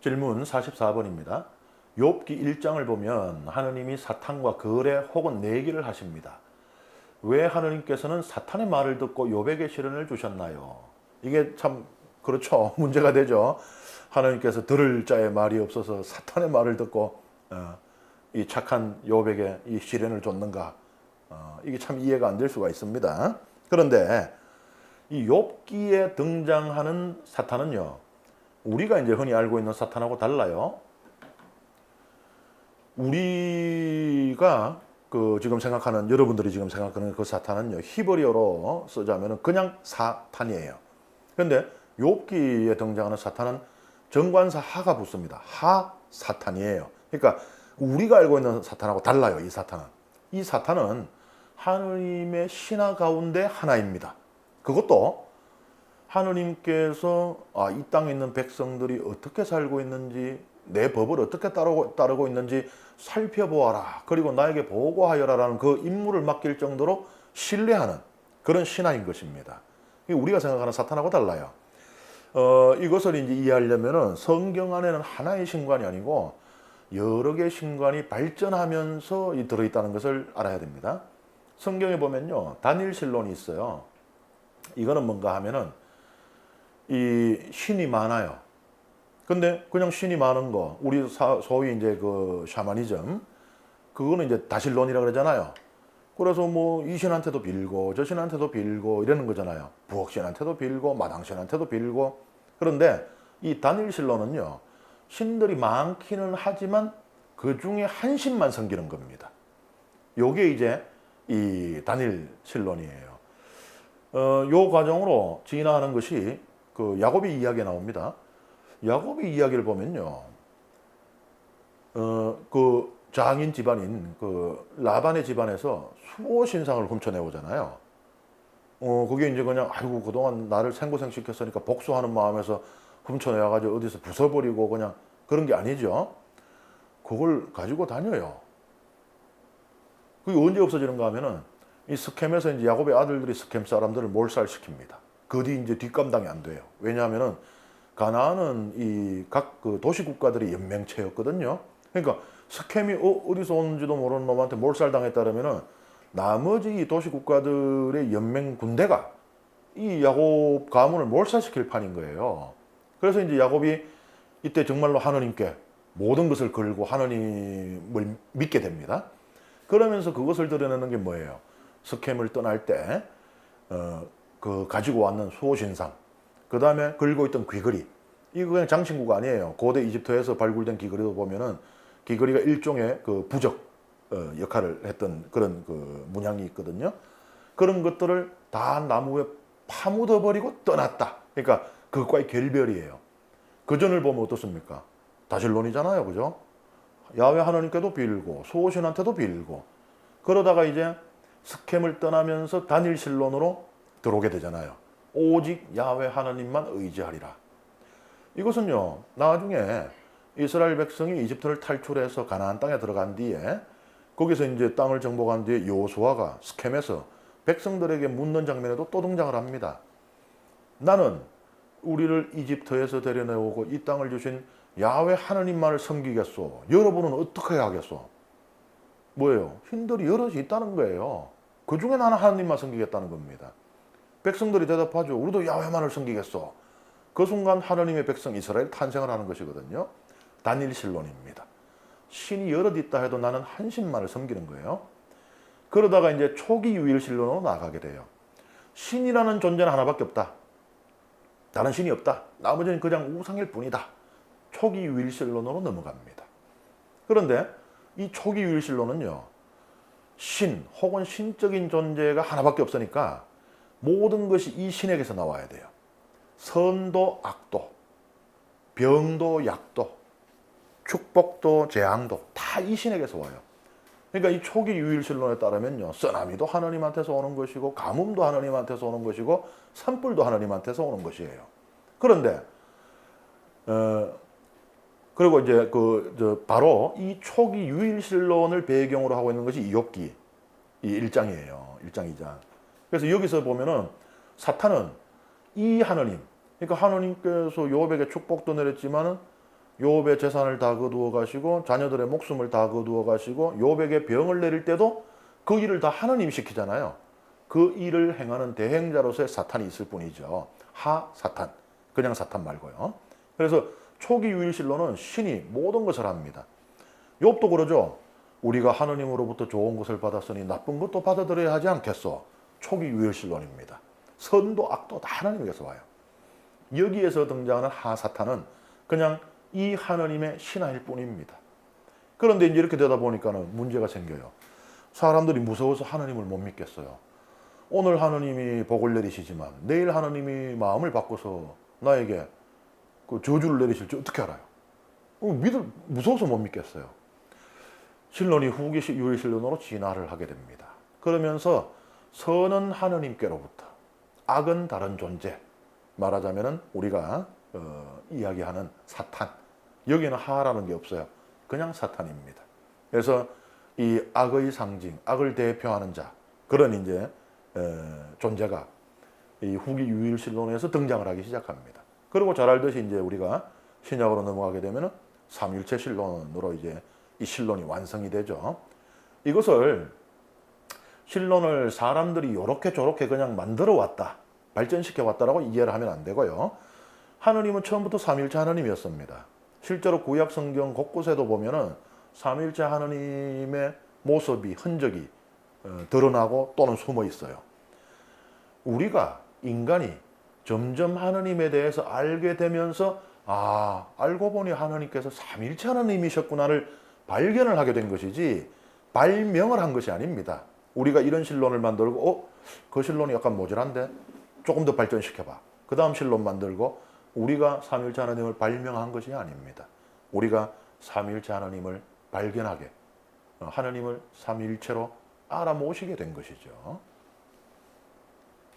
질문 44번입니다. 욥기 1장을 보면 하느님이 사탄과 거래 혹은 내기를 하십니다. 왜 하느님께서는 사탄의 말을 듣고 욥에게 시련을 주셨나요? 이게 참 그렇죠. 문제가 되죠. 하느님께서 들을 자의 말이 없어서 사탄의 말을 듣고 어, 이 착한 욥에게 이 시련을 줬는가? 어, 이게 참 이해가 안 될 수가 있습니다. 그런데 이 욥기에 등장하는 사탄은요. 우리가 이제 흔히 알고 있는 사탄하고 달라요. 우리가 그 지금 생각하는 여러분들이 지금 생각하는 그 사탄은요. 히브리어로 쓰자면은 그냥 사탄이에요. 그런데 욥기에 등장하는 사탄은 정관사 하가 붙습니다. 하 사탄이에요. 그러니까 우리가 알고 있는 사탄하고 달라요. 이 사탄은. 이 사탄은 하느님의 신하 가운데 하나입니다. 그것도 하느님께서 아, 이 땅에 있는 백성들이 어떻게 살고 있는지 내 법을 어떻게 따르고, 따르고 있는지 살펴보아라. 그리고 나에게 보고하여라라는 그 임무를 맡길 정도로 신뢰하는 그런 신하인 것입니다. 우리가 생각하는 사탄하고 달라요. 어, 이것을 이제 이해하려면은 성경 안에는 하나의 신관이 아니고 여러 개의 신관이 발전하면서 이 들어있다는 것을 알아야 됩니다. 성경에 보면요, 단일 신론이 있어요. 이거는 뭔가 하면은 이 신이 많아요. 근데 그냥 신이 많은 거, 우리 사- 소위 이제 그 샤머니즘, 그거는 이제 다신론이라 그러잖아요. 그래서 뭐 이 신한테도 빌고 저 신한테도 빌고 이러는 거잖아요. 부엌신한테도 빌고 마당신한테도 빌고 그런데 이 단일 신론은요 신들이 많기는 하지만 그 중에 한 신만 섬기는 겁니다. 요게 이제 이 단일 신론이에요. 어, 요 과정으로 진화하는 것이 그 야곱의 이야기에 나옵니다. 야곱의 이야기를 보면요. 어, 그 장인 집안인 그 라반의 집안에서 수호 신상을 훔쳐내 오잖아요. 어, 그게 이제 그냥 아이고 그동안 나를 생고생 시켰으니까 복수하는 마음에서 훔쳐내 가지고 어디서 부숴버리고 그냥 그런 게 아니죠. 그걸 가지고 다녀요. 그게 언제 없어지는가 하면은 이 스캠에서 이제 야곱의 아들들이 스캠 사람들을 몰살시킵니다. 그 뒤 이제 뒷감당이 안 돼요. 왜냐하면은 가나안은 이 각 그 도시 국가들의 연맹체였거든요. 그러니까 스캠이 어, 어디서 오는지도 모르는 놈한테 몰살당했다면은 나머지 이 도시 국가들의 연맹 군대가 이 야곱 가문을 몰살시킬 판인 거예요. 그래서 이제 야곱이 이때 정말로 하느님께 모든 것을 걸고 하느님을 믿게 됩니다. 그러면서 그것을 드러내는 게 뭐예요? 스캠을 떠날 때, 어, 그 가지고 왔는 수호신상, 그 다음에 걸고 있던 귀걸이. 이거 그냥 장신구가 아니에요. 고대 이집트에서 발굴된 귀걸이도 보면은 귀걸이가 일종의 그 부적 어, 역할을 했던 그런 그 문양이 있거든요. 그런 것들을 다 나무에 파묻어 버리고 떠났다. 그러니까 그것과의 결별이에요. 그 전을 보면 어떻습니까? 다실론이잖아요, 그죠? 야외 하나님께도 빌고 소신한테도 빌고 그러다가 이제 스캠을 떠나면서 단일 신론으로 들어오게 되잖아요. 오직 야외 하나님만 의지하리라. 이것은요 나중에 이스라엘 백성이 이집트를 탈출해서 가나안 땅에 들어간 뒤에 거기서 이제 땅을 정복한 뒤에 요수아가 스캠에서 백성들에게 묻는 장면에도 또 등장을 합니다. 나는 우리를 이집트에서 데려내오고 이 땅을 주신 야외 하나님만을 섬기겠소. 여러분은 어떻게 하겠소? 뭐예요? 신들이 여럿이 있다는 거예요. 그 중에 나는 하나님만 섬기겠다는 겁니다. 백성들이 대답하죠. 우리도 야외만을 섬기겠소. 그 순간 하나님의 백성 이스라엘 탄생을 하는 것이거든요. 단일 신론입니다. 신이 여럿 있다 해도 나는 한 신만을 섬기는 거예요. 그러다가 이제 초기 유일 신론으로 나가게 돼요. 신이라는 존재는 하나밖에 없다. 다른 신이 없다. 나머지는 그냥 우상일 뿐이다. 초기 유일 신론으로 넘어갑니다. 그런데 이 초기 유일 신론은요. 신 혹은 신적인 존재가 하나밖에 없으니까 모든 것이 이 신에게서 나와야 돼요. 선도 악도, 병도 약도, 축복도 재앙도 다 이 신에게서 와요. 그러니까 이 초기 유일신론에 따르면요, 쓰나미도 하나님한테서 오는 것이고, 가뭄도 하나님한테서 오는 것이고, 산불도 하나님한테서 오는 것이에요. 그런데 어, 그리고 이제 그저 바로 이 초기 유일신론을 배경으로 하고 있는 것이 이 욥기 이 1장이에요. 1장 2장. 그래서 여기서 보면은 사탄은 이 하나님, 그러니까 하나님께서 욥에게 축복도 내렸지만은 요업의 재산을 다 거두어 가시고 자녀들의 목숨을 다 거두어 가시고 요백의 병을 내릴 때도 그 일을 다 하느님이 시키잖아요. 그 일을 행하는 대행자로서의 사탄이 있을 뿐이죠. 하 사탄. 그냥 사탄 말고요. 그래서 초기 유일신론은 신이 모든 것을 합니다. 욥도 그러죠. 우리가 하느님으로부터 좋은 것을 받았으니 나쁜 것도 받아들여야 하지 않겠소. 초기 유일신론입니다. 선도 악도 다 하나님에게서 와요. 여기에서 등장하는 하사탄은 그냥 이 하나님의 신하일 뿐입니다. 그런데 이제 이렇게 되다 보니까는 문제가 생겨요. 사람들이 무서워서 하나님을 못 믿겠어요. 오늘 하나님이 복을 내리시지만 내일 하나님이 마음을 바꿔서 나에게 그 저주를 내리실지 어떻게 알아요? 어, 믿을 무서워서 못 믿겠어요. 신론이 후기 유일 신론으로 진화를 하게 됩니다. 그러면서 선은 하나님께로부터 악은 다른 존재 말하자면은 우리가 어, 이야기하는 사탄 여기는 하라는 게 없어요. 그냥 사탄입니다. 그래서 이 악의 상징, 악을 대표하는 자 그런 이제 에, 존재가 이 후기 유일 신론에서 등장을 하기 시작합니다. 그리고 잘 알듯이 이제 우리가 신약으로 넘어가게 되면은 삼일체 신론으로 이제 이 신론이 완성이 되죠. 이것을 신론을 사람들이 이렇게 저렇게 그냥 만들어 왔다, 발전시켜 왔다라고 이해를 하면 안 되고요. 하느님은 처음부터 삼일체 하느님이었습니다. 실제로 구약 성경 곳곳에도 보면은 삼일체 하느님의 모습이 흔적이 어, 드러나고 또는 숨어 있어요. 우리가 인간이 점점 하느님에 대해서 알게 되면서 아 알고 보니 하느님께서 삼일체 하느님이셨구나를 발견을 하게 된 것이지 발명을 한 것이 아닙니다. 우리가 이런 신론을 만들고 어? 그 신론이 약간 모자란데 조금 더 발전시켜봐. 그 다음 신론 만들고 우리가 삼일체 하나님을 발명한 것이 아닙니다. 우리가 삼일체 하나님을 발견하게 어, 하나님을 삼일체로 알아모시게 된 것이죠.